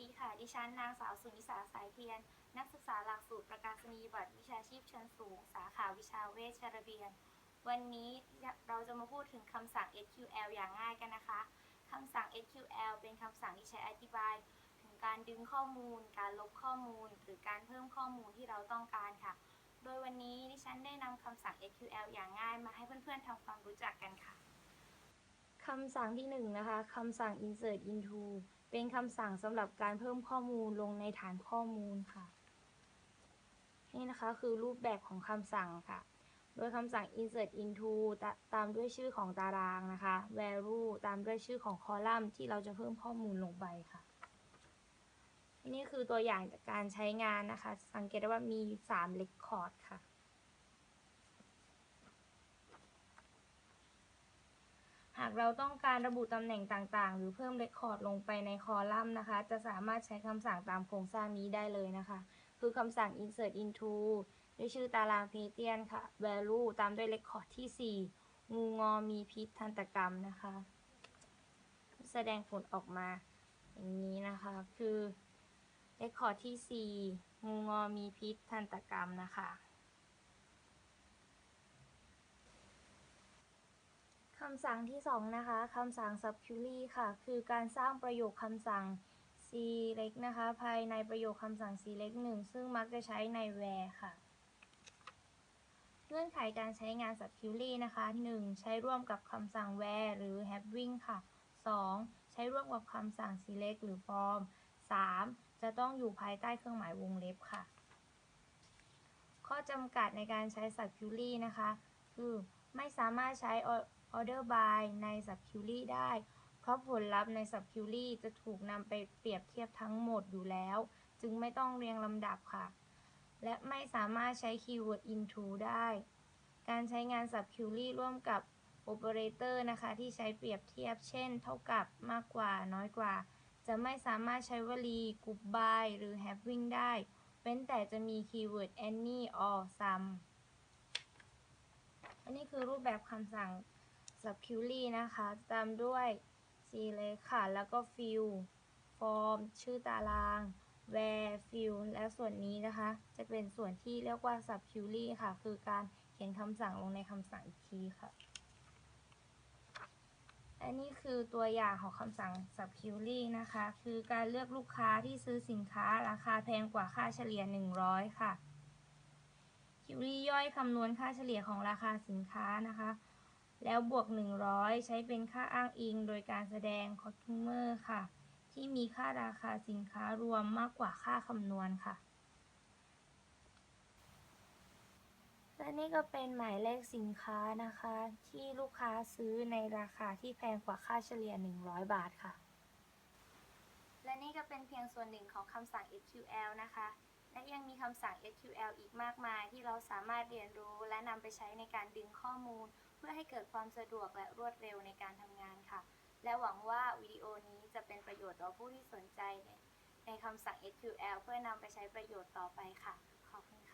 ดีค่ะ ดิฉันนางสาวสุนิสาสายเทียน นักศึกษาหลักสูตรประกาศนียบัตรวิชาชีพเชิงสูง สาขาวิชาเวชระเบียน วันนี้เราจะมาพูดถึงคำสั่ง SQL อย่างง่ายกันนะคะ คำสั่ง SQL เป็นคำสั่งที่ใช้อธิบาย ถึงการดึงข้อมูล การลบข้อมูล หรือการเพิ่มข้อมูลที่เราต้องการค่ะ โดยวันนี้ดิฉันได้นำคำสั่ง SQL อย่างง่ายมาให้เพื่อนๆทำความรู้จักกันค่ะคำสั่งที่1นงนะคะคำสั่ง insert into เป็นคำสั่งสำหรับการเพิ่มข้อมูลลงในฐานข้อมูลค่ะ นี่นะคะคือรูปแบบของคำสั่งค่ะ โดยคำสั่ง insert into ตาตามด้วยชื่อของตารางนะคะ value ตามด้วยชื่อของคอลัมน์ที่เราจะเพิ่มข้อมูลลงไปค่ะ นี่คือตัวอย่างจากการใช้งานนะคะ สังเกตได้ว่ามี3 record ค่ะากเราต้องการระบุตำแหน่งต่างๆ หรือเพิ่มเรคคอร์ดลงไปในคอลัมน์นะคะ จะสามารถใช้คำสั่งตามโครงสร้างนี้ได้เลยนะคะ คือคำสั่ง insert into ด้วยชื่อตารางเพเทียนค่ะ value ตามด้วยเรคคอร์ดที่ 4 งูงอมีพิษทันตกรรมนะคะ แสดงผลออกมาอย่างนี้นะคะ คือเรคคอร์ดที่ 4 งูงอมีพิษทันตกรรมนะคะ คำสั่งที่ 2 นะคะคำสั่ง subquery ค่ะ คือการสร้างประโยคคำสั่ง select นะคะ ภายในประโยคคำสั่ง select 1 ซึ่งมักจะใช้ใน where ค่ะ เงื่อนไขการใช้งาน subquery นะคะ 1. ใช้ร่วมกับคำสั่ง where หรือ having ค่ะ 2. ใช้ร่วมกับคำสั่ง select หรือ form 3. จะต้องอยู่ภายใต้เครื่องหมายวงเล็บค่ะ ข้อจำกัดในการใช้ subquery นะคะ คือ ไม่สามารถใช้ order by ใน subquery ได้ เพราะผลลัพธ์ใน subquery จะถูกนำไปเปรียบเทียบทั้งหมดอยู่แล้ว จึงไม่ต้องเรียงลำดับค่ะ และไม่สามารถใช้คีย์เวิร์ด into ได้ การใช้งาน subquery ร่วมกับ operator นะคะ ที่ใช้เปรียบเทียบ เช่น เท่ากับมากกว่าน้อยกว่า จะไม่สามารถใช้วลี group by หรือ having ได้ เว้นแต่จะมีคีย์เวิร์ด any or some อันนี้คือรูปแบบคำสั่ง subquery นะคะ ตามด้วย select ค่ะ แล้วก็ fill form ชื่อตาราง where fill และส่วนนี้นะคะ จะเป็นส่วนที่เรียกว่า subquery ค่ะ คือการเขียนคำสั่งลงในคำสั่งอีกทีค่ะ อันนี้คือตัวอย่างของคำสั่ง subquery นะคะ คือการเลือกลูกค้าที่ซื้อสินค้าราคาแพงกว่าค่าเฉลี่ย 100 ค่ะ คิวรี่ย่อยคำนวณค่าเฉลี่ยของราคาสินค้านะคะ แล้วบวก 100 ใช้เป็นค่าอ้างอิง โดยการแสดง customer ค่ะ ที่มีค่าราคาสินค้ารวมมากกว่าค่าคำนวณค่ะ และนี่ก็เป็นหมายเลขสินค้านะคะ ที่ลูกค้าซื้อในราคาที่แพงกว่าค่าเฉลี่ย 100 บาทค่ะ และนี่ก็เป็นเพียงส่วนหนึ่งของคำสั่ง SQL นะคะ และยังมีคำสั่ง SQL อีกมากมาย ที่เราสามารถเรียนรู้และนำไปใช้ในการดึงข้อมูล เพื่อให้เกิดความสะดวกและรวดเร็วในการทำงานค่ะ และหวังว่าวิดีโอนี้จะเป็นประโยชน์ต่อผู้ที่สนใจในในคำสั่ง SQL เพื่อนำไปใช้ประโยชน์ต่อไปค่ะ ขอบคุณค่ะ